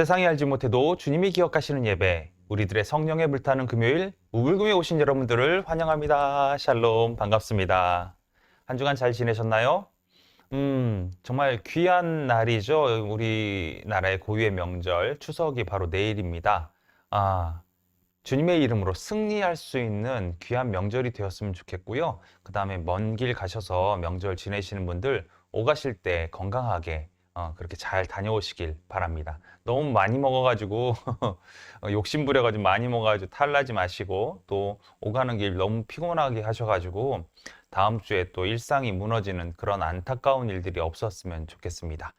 세상이 알지 못해도 주님이 기억하시는 예배, 우리들의 성령에 불타는 금요일, 우물금에 오신 여러분들을 환영합니다. 샬롬, 반갑습니다. 한 주간 잘 지내셨나요? 음, 정말 귀한 날이죠. 우리나라의 고유의 명절, 추석이 바로 내일입니다. 아, 주님의 이름으로 승리할 수 있는 귀한 명절이 되었으면 좋겠고요. 그 다음에 먼 길 가셔서 명절 지내시는 분들 오가실 때 건강하게 어, 그렇게 잘 다녀오시길 바랍니다. 너무 많이 먹어가지고 욕심 부려가지고 많이 먹어가지고 탈나지 마시고 또 오가는 길 너무 피곤하게 하셔가지고 다음 주에 또 일상이 무너지는 그런 안타까운 일들이 없었으면 좋겠습니다.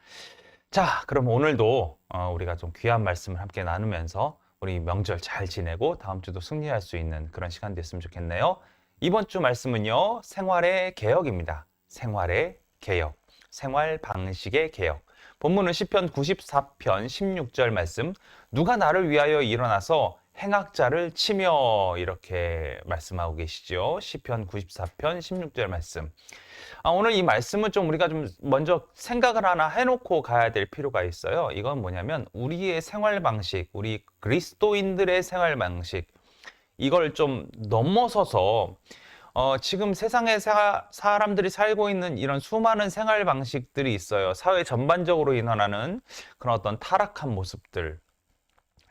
자, 그럼 오늘도 어, 우리가 좀 귀한 말씀을 함께 나누면서 우리 명절 잘 지내고 다음 주도 승리할 수 있는 그런 시간 됐으면 좋겠네요. 이번 주 말씀은요, 생활의 개혁입니다. 생활의 개혁. 생활 방식의 개혁. 본문은 시편 94편 16절 말씀. 누가 나를 위하여 일어나서 행악자를 치며 이렇게 말씀하고 계시죠. 시편 94편 16절 말씀. 아, 오늘 이 말씀은 좀 우리가 좀 먼저 생각을 하나 해놓고 가야 될 필요가 있어요. 이건 뭐냐면 우리의 생활 방식, 우리 그리스도인들의 생활 방식, 이걸 좀 넘어서서 어, 지금 세상에 사, 사람들이 살고 있는 이런 수많은 생활 방식들이 있어요. 사회 전반적으로 일어나는 그런 어떤 타락한 모습들.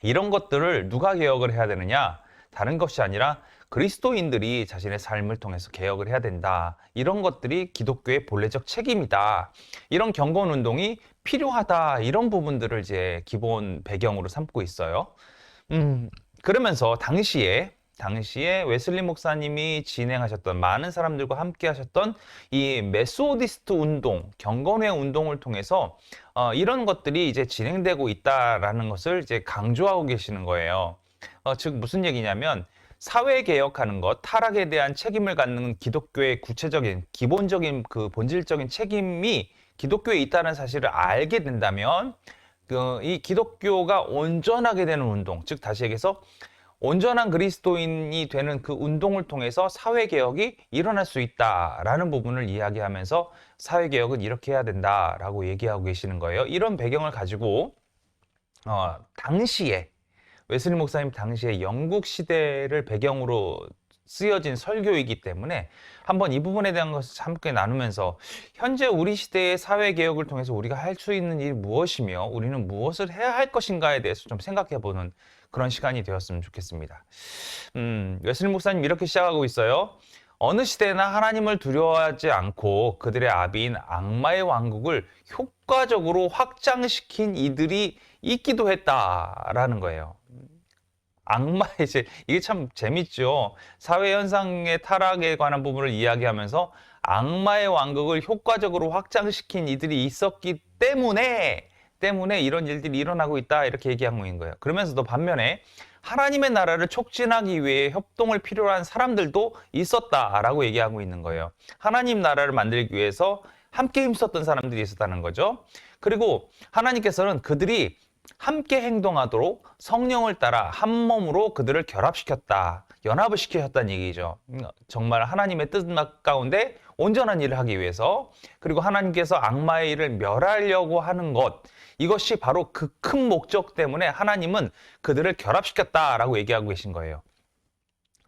이런 것들을 누가 개혁을 해야 되느냐? 다른 것이 아니라 그리스도인들이 자신의 삶을 통해서 개혁을 해야 된다. 이런 것들이 기독교의 본래적 책임이다. 이런 경건 운동이 필요하다. 이런 부분들을 이제 기본 배경으로 삼고 있어요. 음, 그러면서 당시에 당시에 웨슬리 목사님이 진행하셨던 많은 사람들과 함께 하셨던 이 메소디스트 운동, 경건회 운동을 통해서 어, 이런 것들이 이제 진행되고 있다라는 것을 이제 강조하고 계시는 거예요. 어, 즉 무슨 얘기냐면 사회 개혁하는 것, 타락에 대한 책임을 갖는 기독교의 구체적인 기본적인 그 본질적인 책임이 기독교에 있다는 사실을 알게 된다면 그 이 기독교가 온전하게 되는 운동, 즉 다시 얘기해서 온전한 그리스도인이 되는 그 운동을 통해서 사회 개혁이 일어날 수 있다라는 부분을 이야기하면서 사회 개혁은 이렇게 해야 된다라고 얘기하고 계시는 거예요. 이런 배경을 가지고 어, 당시에 웨슬리 목사님 당시에 영국 시대를 배경으로 쓰여진 설교이기 때문에 한번 이 부분에 대한 것을 함께 나누면서 현재 우리 시대의 사회 개혁을 통해서 우리가 할 수 있는 일이 무엇이며 우리는 무엇을 해야 할 것인가에 대해서 좀 생각해 보는 그런 시간이 되었으면 좋겠습니다. 음, 웨슬리 목사님 이렇게 시작하고 있어요. 어느 시대나 하나님을 두려워하지 않고 그들의 아비인 악마의 왕국을 효과적으로 확장시킨 이들이 있기도 했다라는 거예요. 악마의 이제 이게 참 재밌죠. 사회 현상의 타락에 관한 부분을 이야기하면서 악마의 왕국을 효과적으로 확장시킨 이들이 있었기 때문에 때문에 이런 일들이 일어나고 있다 이렇게 얘기하고 있는 거예요. 그러면서도 반면에 하나님의 나라를 촉진하기 위해 협동을 필요로 한 사람들도 있었다라고 얘기하고 있는 거예요. 하나님 나라를 만들기 위해서 함께 힘썼던 사람들이 있었다는 거죠. 그리고 하나님께서는 그들이 함께 행동하도록 성령을 따라 한 몸으로 그들을 결합시켰다. 연합을 시키셨다는 얘기죠. 정말 하나님의 뜻 가운데 온전한 일을 하기 위해서 그리고 하나님께서 악마의 일을 멸하려고 하는 것 이것이 바로 그 큰 목적 때문에 하나님은 그들을 결합시켰다라고 얘기하고 계신 거예요.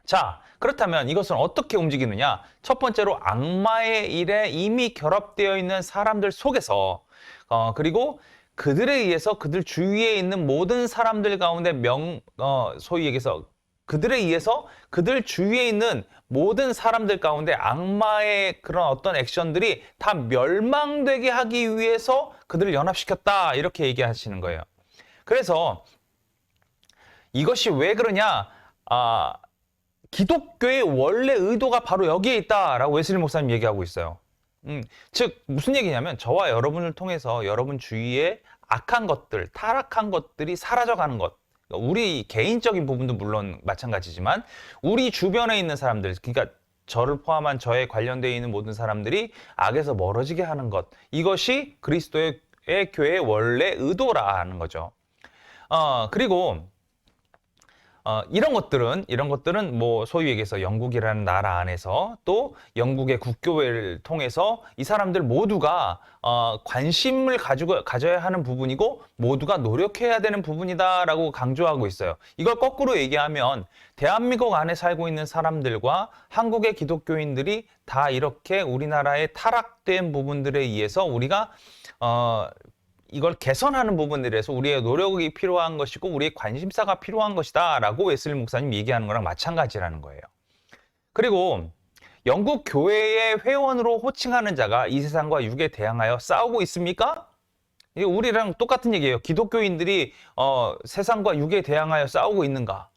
자, 그렇다면 이것은 어떻게 움직이느냐? 첫 번째로 악마의 일에 이미 결합되어 있는 사람들 속에서 어, 그리고 그들에 의해서 그들 주위에 있는 모든 사람들 가운데 명, 어, 소위 얘기해서 그들에 의해서 그들 주위에 있는 모든 사람들 가운데 악마의 그런 어떤 액션들이 다 멸망되게 하기 위해서 그들을 연합시켰다. 이렇게 얘기하시는 거예요. 그래서 이것이 왜 그러냐? 아, 기독교의 원래 의도가 바로 여기에 있다라고 웨슬리 목사님 얘기하고 있어요. 음, 즉 무슨 얘기냐면 저와 여러분을 통해서 여러분 주위에 악한 것들, 타락한 것들이 사라져가는 것. 우리 개인적인 부분도 물론 마찬가지지만 우리 주변에 있는 사람들, 그러니까 저를 포함한 저에 관련되어 있는 모든 사람들이 악에서 멀어지게 하는 것. 이것이 그리스도의 교회의 원래 의도라는 거죠. 어, 그리고 어, 이런 것들은 이런 것들은 뭐 소위 얘기해서 영국이라는 나라 안에서 또 영국의 국교회를 통해서 이 사람들 모두가 어, 관심을 가지고 가져야 하는 부분이고 모두가 노력해야 되는 부분이다라고 강조하고 있어요. 이걸 거꾸로 얘기하면 대한민국 안에 살고 있는 사람들과 한국의 기독교인들이 다 이렇게 우리나라의 타락된 부분들에 의해서 우리가 어, 이걸 개선하는 부분들에서 우리의 노력이 필요한 것이고 우리의 관심사가 필요한 것이다라고 웨슬리 목사님 얘기하는 거랑 마찬가지라는 거예요. 그리고 영국 교회의 회원으로 호칭하는 자가 이 세상과 육에 대항하여 싸우고 있습니까? 이게 우리랑 똑같은 얘기예요. 기독교인들이 어, 세상과 육에 대항하여 싸우고 있는가?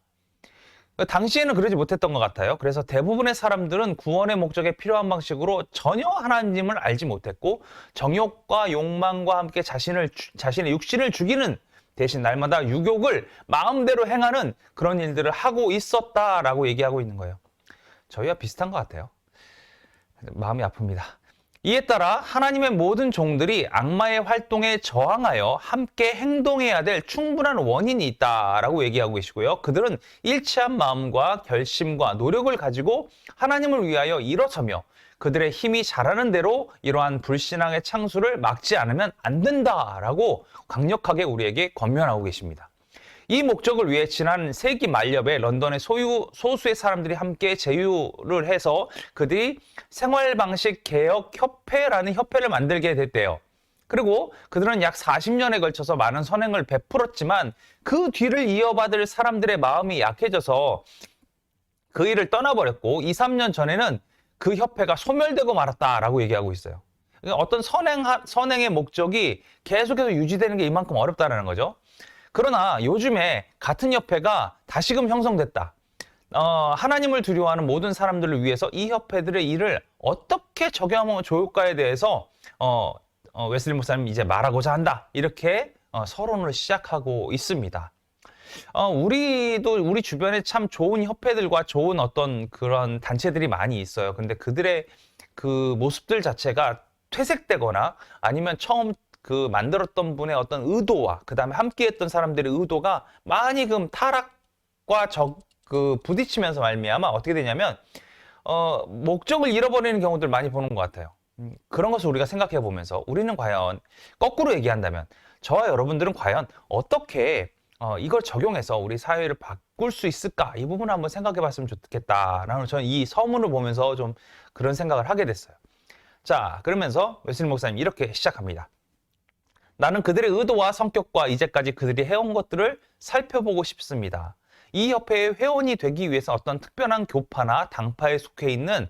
당시에는 그러지 못했던 것 같아요. 그래서 대부분의 사람들은 구원의 목적에 필요한 방식으로 전혀 하나님을 알지 못했고 정욕과 욕망과 함께 자신을 주- 자신의 육신을 죽이는 대신 날마다 유욕을 마음대로 행하는 그런 일들을 하고 있었다라고 얘기하고 있는 거예요. 저희와 비슷한 것 같아요. 마음이 아픕니다. 이에 따라 하나님의 모든 종들이 악마의 활동에 저항하여 함께 행동해야 될 충분한 원인이 있다라고 얘기하고 계시고요. 그들은 일치한 마음과 결심과 노력을 가지고 하나님을 위하여 일어서며 그들의 힘이 자라는 대로 이러한 불신앙의 창수를 막지 않으면 안 된다라고 강력하게 우리에게 권면하고 계십니다. 이 목적을 위해 지난 세기 말엽에 런던의 소유, 소수의 사람들이 함께 제휴를 해서 그들이 생활방식 개혁 협회라는 협회를 만들게 됐대요. 그리고 그들은 약 40년에 걸쳐서 많은 선행을 베풀었지만 그 뒤를 이어받을 사람들의 마음이 약해져서 그 일을 떠나버렸고 2, 3년 전에는 그 협회가 소멸되고 말았다라고 얘기하고 있어요. 그러니까 어떤 선행, 선행의 목적이 계속해서 유지되는 게 이만큼 어렵다는 거죠. 그러나 요즘에 같은 협회가 다시금 형성됐다. 어, 하나님을 두려워하는 모든 사람들을 위해서 이 협회들의 일을 어떻게 적용하면 좋을까에 대해서 어, 어, 웨슬리 목사님 이제 말하고자 한다. 이렇게 어, 서론을 시작하고 있습니다. 어, 우리도 우리 주변에 참 좋은 협회들과 좋은 어떤 그런 단체들이 많이 있어요. 근데 그들의 그 모습들 자체가 퇴색되거나 아니면 처음 그 만들었던 분의 어떤 의도와 그 다음에 함께했던 사람들의 의도가 많이 그 타락과 적, 그 부딪히면서 말미암아 어떻게 되냐면 어, 목적을 잃어버리는 경우들 많이 보는 것 같아요. 음, 그런 것을 우리가 생각해 보면서 우리는 과연 거꾸로 얘기한다면 저와 여러분들은 과연 어떻게 어, 이걸 적용해서 우리 사회를 바꿀 수 있을까? 이 부분을 한번 생각해 봤으면 좋겠다라는 저는 이 서문을 보면서 좀 그런 생각을 하게 됐어요. 자, 그러면서 웨슬리 목사님 이렇게 시작합니다. 나는 그들의 의도와 성격과 이제까지 그들이 해온 것들을 살펴보고 싶습니다. 이 협회의 회원이 되기 위해서 어떤 특별한 교파나 당파에 속해 있는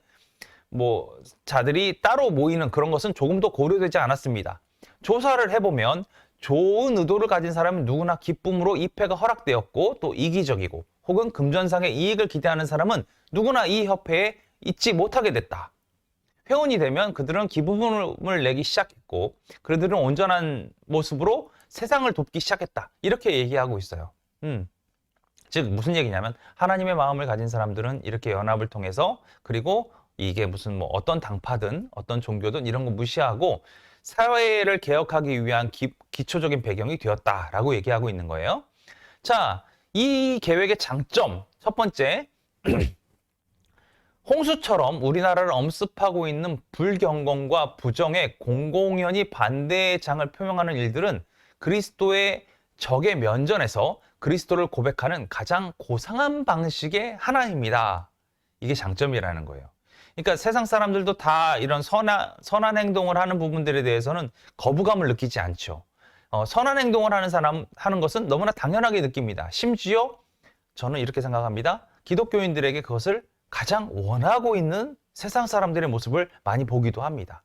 뭐 자들이 따로 모이는 그런 것은 조금도 고려되지 않았습니다. 조사를 해보면 좋은 의도를 가진 사람은 누구나 기쁨으로 입회가 허락되었고 또 이기적이고 혹은 금전상의 이익을 기대하는 사람은 누구나 이 협회에 있지 못하게 됐다. 회원이 되면 그들은 기부금을 내기 시작했고 그들은 온전한 모습으로 세상을 돕기 시작했다. 이렇게 얘기하고 있어요. 음. 즉 무슨 얘기냐면 하나님의 마음을 가진 사람들은 이렇게 연합을 통해서 그리고 이게 무슨 뭐 어떤 당파든 어떤 종교든 이런 거 무시하고 사회를 개혁하기 위한 기, 기초적인 배경이 되었다라고 얘기하고 있는 거예요. 자, 이 계획의 장점 첫 번째 홍수처럼 우리나라를 엄습하고 있는 불경건과 부정의 공공연히 반대의 장을 표명하는 일들은 그리스도의 적의 면전에서 그리스도를 고백하는 가장 고상한 방식의 하나입니다. 이게 장점이라는 거예요. 그러니까 세상 사람들도 다 이런 선한, 선한 행동을 하는 부분들에 대해서는 거부감을 느끼지 않죠. 어, 선한 행동을 하는 사람, 하는 것은 너무나 당연하게 느낍니다. 심지어 저는 이렇게 생각합니다. 기독교인들에게 그것을 가장 원하고 있는 세상 사람들의 모습을 많이 보기도 합니다.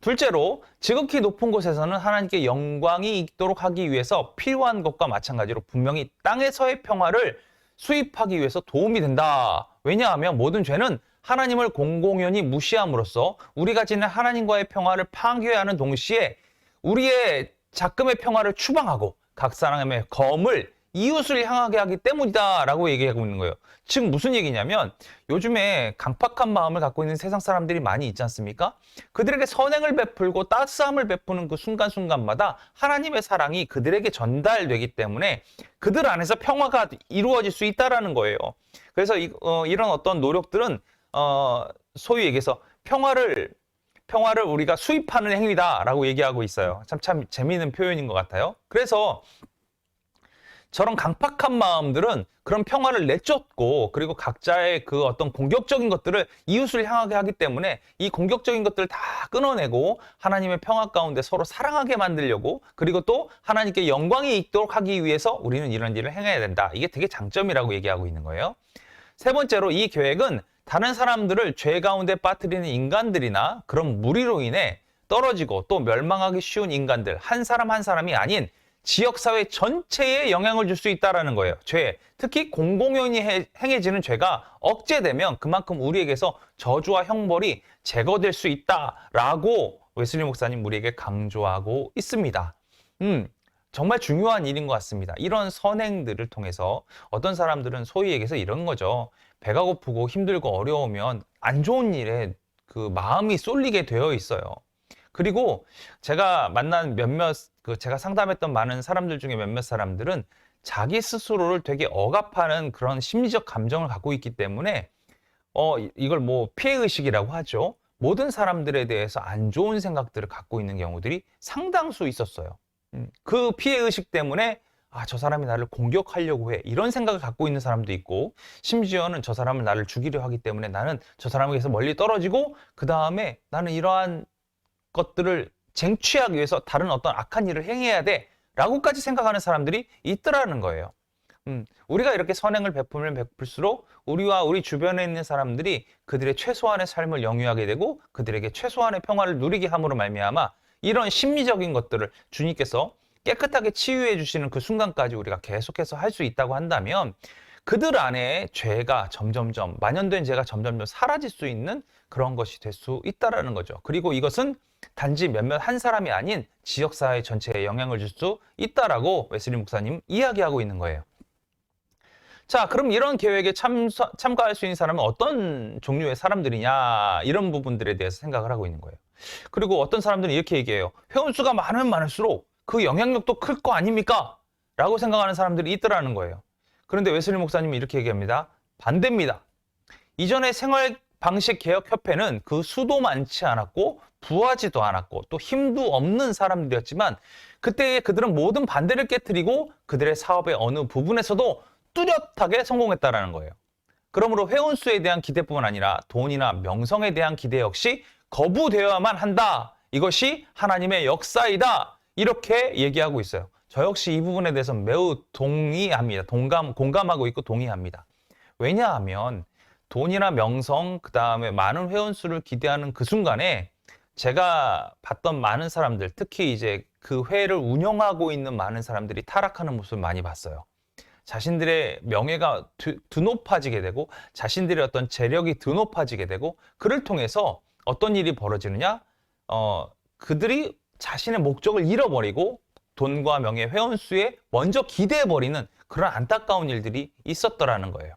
둘째로 지극히 높은 곳에서는 하나님께 영광이 있도록 하기 위해서 필요한 것과 마찬가지로 분명히 땅에서의 평화를 수입하기 위해서 도움이 된다. 왜냐하면 모든 죄는 하나님을 공공연히 무시함으로써 우리가 지닌 하나님과의 평화를 파괴하는 동시에 우리의 작금의 평화를 추방하고 각 사람의 검을 이웃을 향하게 하기 때문이다라고 얘기하고 있는 거예요. 즉 무슨 얘기냐면 요즘에 강팍한 마음을 갖고 있는 세상 사람들이 많이 있지 않습니까? 그들에게 선행을 베풀고 따스함을 베푸는 그 순간순간마다 하나님의 사랑이 그들에게 전달되기 때문에 그들 안에서 평화가 이루어질 수 있다라는 거예요. 그래서 이, 런 어떤 노력들은 어, 소위 얘기해서 평화를 평화를 우리가 수입하는 행위다라고 얘기하고 있어요. 참, 참 재미있는 표현인 것 같아요. 그래서 저런 강팍한 마음들은 그런 평화를 내쫓고 그리고 각자의 그 어떤 공격적인 것들을 이웃을 향하게 하기 때문에 이 공격적인 것들을 다 끊어내고 하나님의 평화 가운데 서로 사랑하게 만들려고 그리고 또 하나님께 영광이 있도록 하기 위해서 우리는 이런 일을 행해야 된다. 이게 되게 장점이라고 얘기하고 있는 거예요. 세 번째로 이 계획은 다른 사람들을 죄 가운데 빠뜨리는 인간들이나 그런 무리로 인해 떨어지고 또 멸망하기 쉬운 인간들 한 사람 한 사람이 아닌 지역사회 전체에 영향을 줄 수 있다는 거예요. 죄, 특히 공공연히 행해지는 죄가 억제되면 그만큼 우리에게서 저주와 형벌이 제거될 수 있다라고 웨슬리 목사님 우리에게 강조하고 있습니다. 음, 정말 중요한 일인 것 같습니다. 이런 선행들을 통해서 어떤 사람들은 소위 얘기해서 이런 거죠. 배가 고프고 힘들고 어려우면 안 좋은 일에 그 마음이 쏠리게 되어 있어요. 그리고 제가 만난 몇몇 그 제가 상담했던 많은 사람들 중에 몇몇 사람들은 자기 스스로를 되게 억압하는 그런 심리적 감정을 갖고 있기 때문에 어 이걸 뭐 피해 의식이라고 하죠. 모든 사람들에 대해서 안 좋은 생각들을 갖고 있는 경우들이 상당수 있었어요. 음, 그 피해 의식 때문에 아, 저 사람이 나를 공격하려고 해. 이런 생각을 갖고 있는 사람도 있고, 심지어는 저 사람은 나를 죽이려 하기 때문에 나는 저 사람에게서 멀리 떨어지고, 그 다음에 나는 이러한 것들을 쟁취하기 위해서 다른 어떤 악한 일을 행해야 돼 라고까지 생각하는 사람들이 있더라는 거예요. 음, 우리가 이렇게 선행을 베풀면 베풀수록 우리와 우리 주변에 있는 사람들이 그들의 최소한의 삶을 영위하게 되고 그들에게 최소한의 평화를 누리게 함으로 말미암아 이런 심리적인 것들을 주님께서 깨끗하게 치유해 주시는 그 순간까지 우리가 계속해서 할 수 있다고 한다면 그들 안에 죄가 점점점 만연된 죄가 점점점 사라질 수 있는 그런 것이 될 수 있다라는 거죠. 그리고 이것은 단지 몇몇 한 사람이 아닌 지역 사회 전체에 영향을 줄 수 있다라고 웨슬리 목사님 이야기하고 있는 거예요. 자, 그럼 이런 계획에 참사, 참가할 수 있는 사람은 어떤 종류의 사람들이냐, 이런 부분들에 대해서 생각을 하고 있는 거예요. 그리고 어떤 사람들은 이렇게 얘기해요. 회원수가 많으면 많을수록 그 영향력도 클 거 아닙니까? 라고 생각하는 사람들이 있더라는 거예요. 그런데 웨슬리 목사님은 이렇게 얘기합니다. 반대입니다. 이전에 생활 방식 개혁 협회는 그 수도 많지 않았고 부하지도 않았고 또 힘도 없는 사람들이었지만 그때 그들은 모든 반대를 깨뜨리고 그들의 사업의 어느 부분에서도 뚜렷하게 성공했다라는 거예요. 그러므로 회원 수에 대한 기대뿐만 아니라 돈이나 명성에 대한 기대 역시 거부되어야만 한다. 이것이 하나님의 역사이다. 이렇게 얘기하고 있어요. 저 역시 이 부분에 대해서 매우 동의합니다. 동감, 공감하고 있고 동의합니다. 왜냐하면 돈이나 명성, 그 다음에 많은 회원수를 기대하는 그 순간에 제가 봤던 많은 사람들, 특히 이제 그 회를 운영하고 있는 많은 사람들이 타락하는 모습을 많이 봤어요. 자신들의 명예가 드, 드높아지게 되고 자신들의 어떤 재력이 드높아지게 되고 그를 통해서 어떤 일이 벌어지느냐? 어, 그들이 자신의 목적을 잃어버리고 돈과 명예 회원 수에 먼저 기대해 버리는 그런 안타까운 일들이 있었더라는 거예요.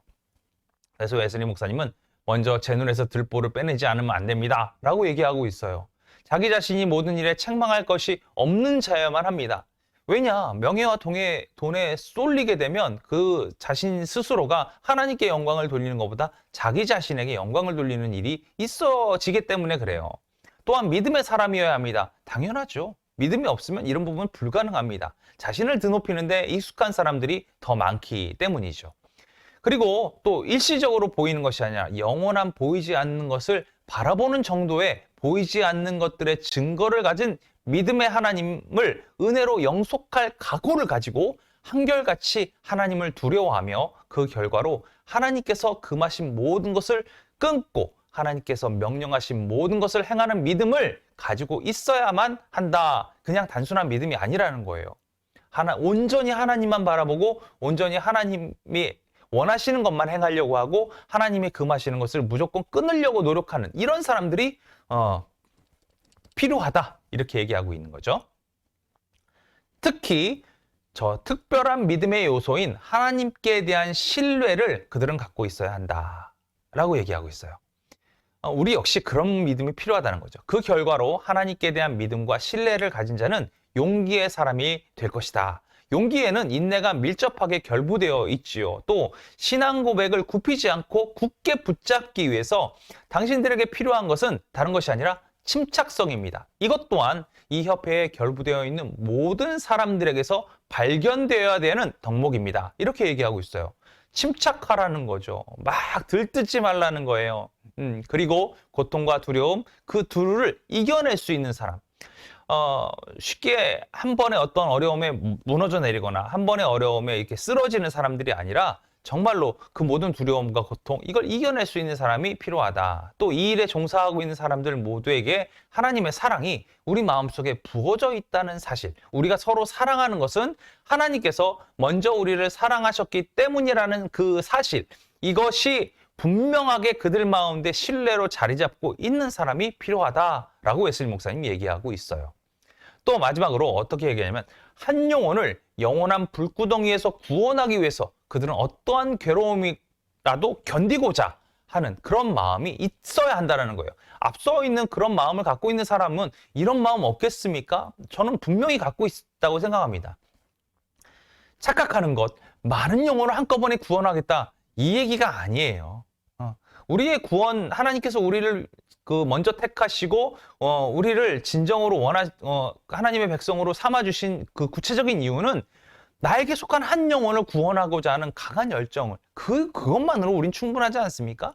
그래서 웨슬리 목사님은 먼저 제 눈에서 들보를 빼내지 않으면 안 됩니다. 라고 얘기하고 있어요. 자기 자신이 모든 일에 책망할 것이 없는 자여만 합니다. 왜냐? 명예와 동에, 돈에 쏠리게 되면 그 자신 스스로가 하나님께 영광을 돌리는 것보다 자기 자신에게 영광을 돌리는 일이 있어지기 때문에 그래요. 또한 믿음의 사람이어야 합니다. 당연하죠. 믿음이 없으면 이런 부분은 불가능합니다. 자신을 드높이는데 익숙한 사람들이 더 많기 때문이죠. 그리고 또 일시적으로 보이는 것이 아니라 영원한 보이지 않는 것을 바라보는 정도의 보이지 않는 것들의 증거를 가진 믿음의 하나님을 은혜로 영속할 각오를 가지고 한결같이 하나님을 두려워하며 그 결과로 하나님께서 금하신 모든 것을 끊고 하나님께서 명령하신 모든 것을 행하는 믿음을 가지고 있어야만 한다. 그냥 단순한 믿음이 아니라는 거예요. 하나, 온전히 하나님만 바라보고 온전히 하나님이 원하시는 것만 행하려고 하고 하나님이 금하시는 것을 무조건 끊으려고 노력하는 이런 사람들이 어, 필요하다 이렇게 얘기하고 있는 거죠. 특히 저 특별한 믿음의 요소인 하나님께 대한 신뢰를 그들은 갖고 있어야 한다. 라고 얘기하고 있어요. 어, 우리 역시 그런 믿음이 필요하다는 거죠. 그 결과로 하나님께 대한 믿음과 신뢰를 가진 자는 용기의 사람이 될 것이다. 용기에는 인내가 밀접하게 결부되어 있지요. 또 신앙 고백을 굽히지 않고 굳게 붙잡기 위해서 당신들에게 필요한 것은 다른 것이 아니라 침착성입니다. 이것 또한 이 협회에 결부되어 있는 모든 사람들에게서 발견되어야 되는 덕목입니다. 이렇게 얘기하고 있어요. 침착하라는 거죠. 막 들뜨지 말라는 거예요. 음, 그리고 고통과 두려움, 그 둘을 이겨낼 수 있는 사람. 어, 쉽게 한 번에 어떤 어려움에 무너져 내리거나 한 번의 어려움에 이렇게 쓰러지는 사람들이 아니라 정말로 그 모든 두려움과 고통, 이걸 이겨낼 수 있는 사람이 필요하다. 또 이 일에 종사하고 있는 사람들 모두에게 하나님의 사랑이 우리 마음속에 부어져 있다는 사실. 우리가 서로 사랑하는 것은 하나님께서 먼저 우리를 사랑하셨기 때문이라는 그 사실. 이것이 분명하게 그들 마음대 신뢰로 자리 잡고 있는 사람이 필요하다라고 웨슬리 목사님 얘기하고 있어요. 또 마지막으로 어떻게 얘기하냐면 한 영혼을 영원한 불구덩이에서 구원하기 위해서 그들은 어떠한 괴로움이라도 견디고자 하는 그런 마음이 있어야 한다는 거예요. 앞서 있는 그런 마음을 갖고 있는 사람은 이런 마음 없겠습니까? 저는 분명히 갖고 있다고 생각합니다. 착각하는 것, 많은 영혼을 한꺼번에 구원하겠다. 이 얘기가 아니에요. 어, 우리의 구원, 하나님께서 우리를 그 먼저 택하시고 어, 우리를 진정으로 원하 어, 하나님의 백성으로 삼아 주신 그 구체적인 이유는 나에게 속한 한 영혼을 구원하고자 하는 강한 열정을 그 그것만으로 우린 충분하지 않습니까?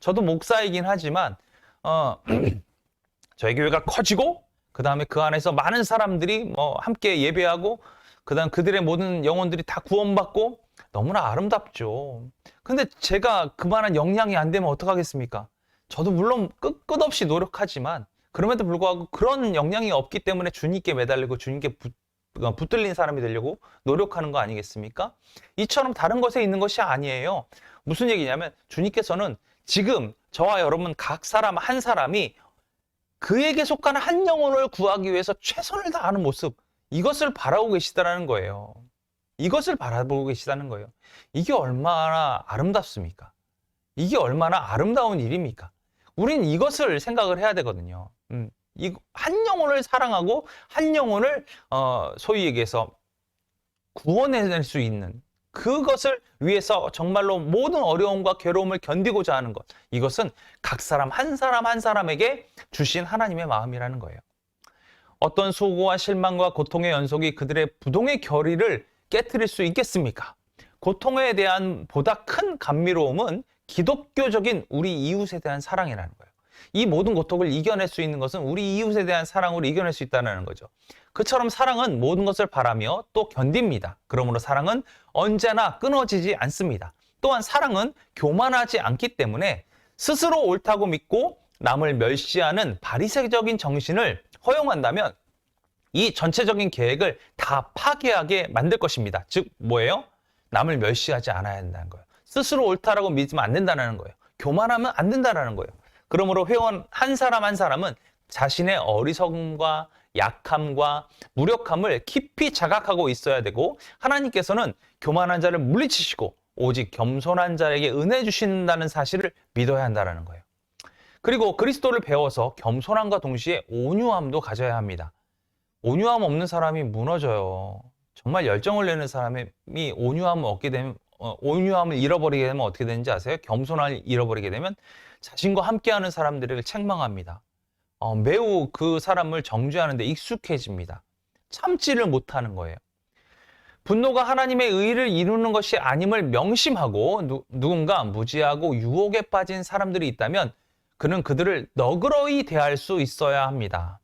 저도 목사이긴 하지만 어, 저희 교회가 커지고 그 다음에 그 안에서 많은 사람들이 뭐 함께 예배하고 그다음 그들의 모든 영혼들이 다 구원받고 너무나 아름답죠. 근데 제가 그만한 역량이 안 되면 어떡하겠습니까? 저도 물론 끝, 끝없이 노력하지만 그럼에도 불구하고 그런 역량이 없기 때문에 주님께 매달리고 주님께 붙, 어, 붙들린 사람이 되려고 노력하는 거 아니겠습니까? 이처럼 다른 것에 있는 것이 아니에요. 무슨 얘기냐면 주님께서는 지금 저와 여러분 각 사람 한 사람이 그에게 속한 한 영혼을 구하기 위해서 최선을 다하는 모습 이것을 바라고 계시다라는 거예요. 이것을 바라보고 계시다는 거예요. 이게 얼마나 아름답습니까? 이게 얼마나 아름다운 일입니까? 우린 이것을 생각을 해야 되거든요. 음, 이, 한 영혼을 사랑하고 한 영혼을 어, 소위 얘기해서 구원해낼 수 있는 그것을 위해서 정말로 모든 어려움과 괴로움을 견디고자 하는 것. 이것은 각 사람 한 사람 한 사람에게 주신 하나님의 마음이라는 거예요. 어떤 수고와 실망과 고통의 연속이 그들의 부동의 결의를 깨뜨릴 수 있겠습니까? 고통에 대한 보다 큰 감미로움은 기독교적인 우리 이웃에 대한 사랑이라는 거예요. 이 모든 고통을 이겨낼 수 있는 것은 우리 이웃에 대한 사랑으로 이겨낼 수 있다는 거죠. 그처럼 사랑은 모든 것을 바라며 또 견딥니다. 그러므로 사랑은 언제나 끊어지지 않습니다. 또한 사랑은 교만하지 않기 때문에 스스로 옳다고 믿고 남을 멸시하는 바리새적인 정신을 허용한다면 이 전체적인 계획을 다 파괴하게 만들 것입니다. 즉 뭐예요? 남을 멸시하지 않아야 한다는 거예요. 스스로 옳다라고 믿으면 안 된다는 거예요. 교만하면 안 된다는 거예요. 그러므로 회원 한 사람 한 사람은 자신의 어리석음과 약함과 무력함을 깊이 자각하고 있어야 되고 하나님께서는 교만한 자를 물리치시고 오직 겸손한 자에게 은혜 주신다는 사실을 믿어야 한다는 거예요. 그리고 그리스도를 배워서 겸손함과 동시에 온유함도 가져야 합니다. 온유함 없는 사람이 무너져요. 정말 열정을 내는 사람이 온유함을 얻게 되면 어, 온유함을 잃어버리게 되면 어떻게 되는지 아세요? 겸손함을 잃어버리게 되면 자신과 함께하는 사람들을 책망합니다. 어, 매우 그 사람을 정죄하는데 익숙해집니다. 참지를 못하는 거예요. 분노가 하나님의 의를 이루는 것이 아님을 명심하고 누, 누군가 무지하고 유혹에 빠진 사람들이 있다면 그는 그들을 너그러이 대할 수 있어야 합니다.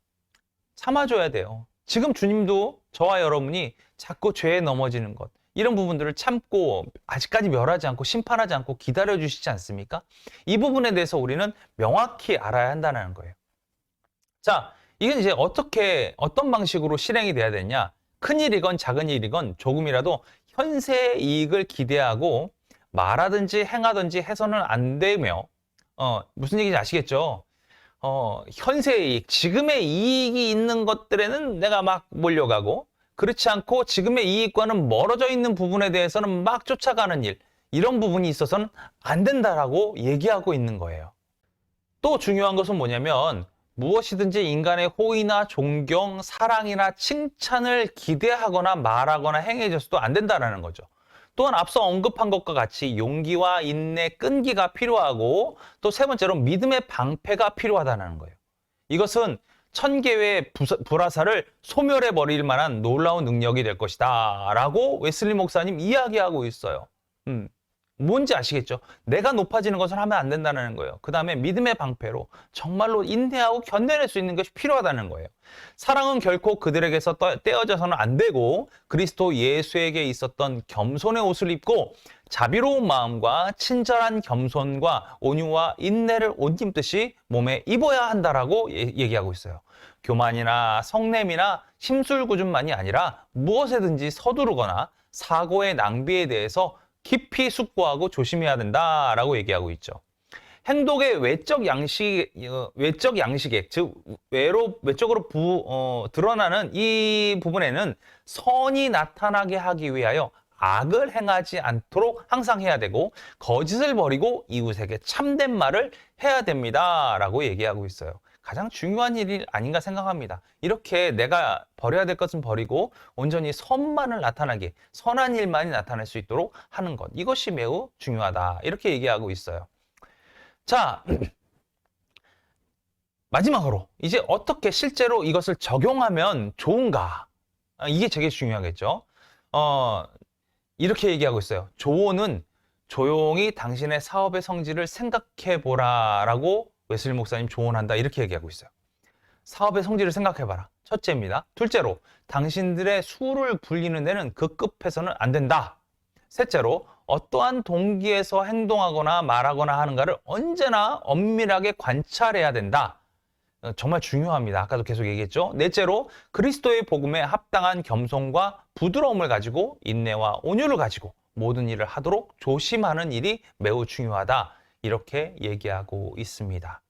참아줘야 돼요. 지금 주님도 저와 여러분이 자꾸 죄에 넘어지는 것, 이런 부분들을 참고 아직까지 멸하지 않고 심판하지 않고 기다려 주시지 않습니까? 이 부분에 대해서 우리는 명확히 알아야 한다는 거예요. 자, 이건 이제 어떻게 어떤 방식으로 실행이 돼야 되냐? 큰 일이건 작은 일이건 조금이라도 현세 이익을 기대하고 말하든지 행하든지 해서는 안 되며 어, 무슨 얘기인지 아시겠죠? 어, 현세 이익, 지금의 이익이 있는 것들에는 내가 막 몰려가고 그렇지 않고 지금의 이익과는 멀어져 있는 부분에 대해서는 막 쫓아가는 일, 이런 부분이 있어서는 안 된다라고 얘기하고 있는 거예요. 또 중요한 것은 뭐냐면 무엇이든지 인간의 호의나 존경, 사랑이나 칭찬을 기대하거나 말하거나 행해져서도 안 된다라는 거죠. 또한 앞서 언급한 것과 같이 용기와 인내, 끈기가 필요하고 또 세 번째로 믿음의 방패가 필요하다는 거예요. 이것은 천 개의 부사- 불화살을 소멸해 버릴 만한 놀라운 능력이 될 것이다. 라고 웨슬리 목사님 이야기하고 있어요. 음, 뭔지 아시겠죠? 내가 높아지는 것을 하면 안 된다는 거예요. 그 다음에 믿음의 방패로 정말로 인내하고 견뎌낼 수 있는 것이 필요하다는 거예요. 사랑은 결코 그들에게서 떠- 떼어져서는 안 되고 그리스도 예수에게 있었던 겸손의 옷을 입고 자비로운 마음과 친절한 겸손과 온유와 인내를 옷 입듯이 몸에 입어야 한다라고 예- 얘기하고 있어요. 교만이나 성냄이나 심술구준만이 아니라 무엇에든지 서두르거나 사고의 낭비에 대해서 깊이 숙고하고 조심해야 된다라고 얘기하고 있죠. 행동의 외적 양식, 어, 외적 양식에, 즉, 외로, 외적으로 부, 어, 드러나는 이 부분에는 선이 나타나게 하기 위하여 악을 행하지 않도록 항상 해야 되고, 거짓을 버리고 이웃에게 참된 말을 해야 됩니다. 라고 얘기하고 있어요. 가장 중요한 일이 아닌가 생각합니다. 이렇게 내가 버려야 될 것은 버리고 온전히 선만을 나타나게, 선한 일만이 나타날 수 있도록 하는 것. 이것이 매우 중요하다. 이렇게 얘기하고 있어요. 자, 마지막으로 이제 어떻게 실제로 이것을 적용하면 좋은가? 아, 이게 되게 중요하겠죠. 어, 이렇게 얘기하고 있어요. 조언은 조용히 당신의 사업의 성질을 생각해 보라라고 웨슬리 목사님 조언한다. 이렇게 얘기하고 있어요. 사업의 성질을 생각해 봐라. 첫째입니다. 둘째로 당신들의 수를 불리는 데는 그 급해서는 안 된다. 셋째로 어떠한 동기에서 행동하거나 말하거나 하는가를 언제나 엄밀하게 관찰해야 된다. 어, 정말 중요합니다. 아까도 계속 얘기했죠. 넷째로 그리스도의 복음에 합당한 겸손과 부드러움을 가지고 인내와 온유를 가지고 모든 일을 하도록 조심하는 일이 매우 중요하다. 이렇게 얘기하고 있습니다.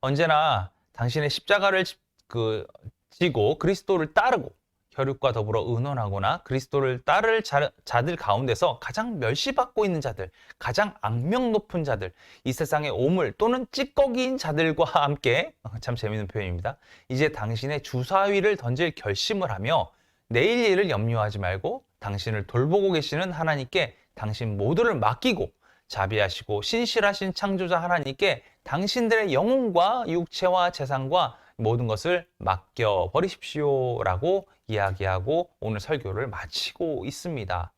언제나 당신의 십자가를 지- 그 지고 그리스도를 따르고 혈육과 더불어 의논하거나 그리스도를 따를 자, 자들 가운데서 가장 멸시받고 있는 자들, 가장 악명 높은 자들, 이 세상의 오물 또는 찌꺼기인 자들과 함께 어, 참 재미있는 표현입니다. 이제 당신의 주사위를 던질 결심을 하며 내일 일을 염려하지 말고 당신을 돌보고 계시는 하나님께 당신 모두를 맡기고 자비하시고 신실하신 창조자 하나님께 당신들의 영혼과 육체와 재산과 모든 것을 맡겨 버리십시오 라고 이야기하고 오늘 설교를 마치고 있습니다.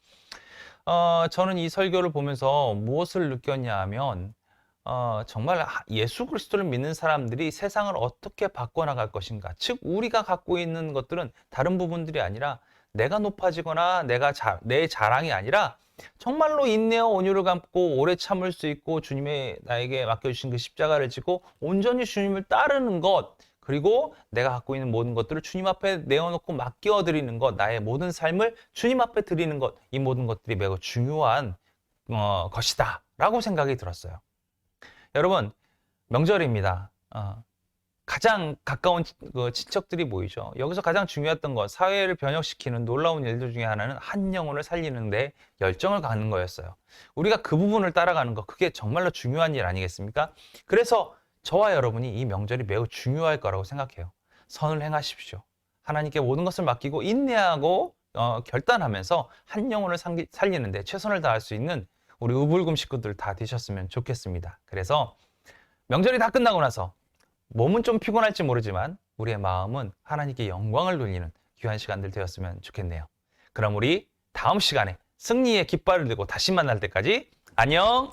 어, 저는 이 설교를 보면서 무엇을 느꼈냐 하면 어, 정말 하- 예수 그리스도를 믿는 사람들이 세상을 어떻게 바꿔나갈 것인가. 즉, 우리가 갖고 있는 것들은 다른 부분들이 아니라 내가 높아지거나 내가 자, 내 자랑이 아니라 정말로 인내와 온유를 감고 오래 참을 수 있고 주님의 나에게 맡겨주신 그 십자가를 지고 온전히 주님을 따르는 것 그리고 내가 갖고 있는 모든 것들을 주님 앞에 내어놓고 맡겨드리는 것 나의 모든 삶을 주님 앞에 드리는 것 이 모든 것들이 매우 중요한 어, 것이다 라고 생각이 들었어요. 여러분 명절입니다. 어, 가장 가까운 치- 그 친척들이 모이죠. 여기서 가장 중요했던 것, 사회를 변혁시키는 놀라운 일들 중에 하나는 한 영혼을 살리는데 열정을 갖는 거였어요. 우리가 그 부분을 따라가는 것, 그게 정말로 중요한 일 아니겠습니까? 그래서 저와 여러분이 이 명절이 매우 중요할 거라고 생각해요. 선을 행하십시오. 하나님께 모든 것을 맡기고 인내하고 어, 결단하면서 한 영혼을 상기- 살리는데 최선을 다할 수 있는 우리 우불금 식구들 다 되셨으면 좋겠습니다. 그래서 명절이 다 끝나고 나서 몸은 좀 피곤할지 모르지만 우리의 마음은 하나님께 영광을 돌리는 귀한 시간들 되었으면 좋겠네요. 그럼 우리 다음 시간에 승리의 깃발을 들고 다시 만날 때까지 안녕!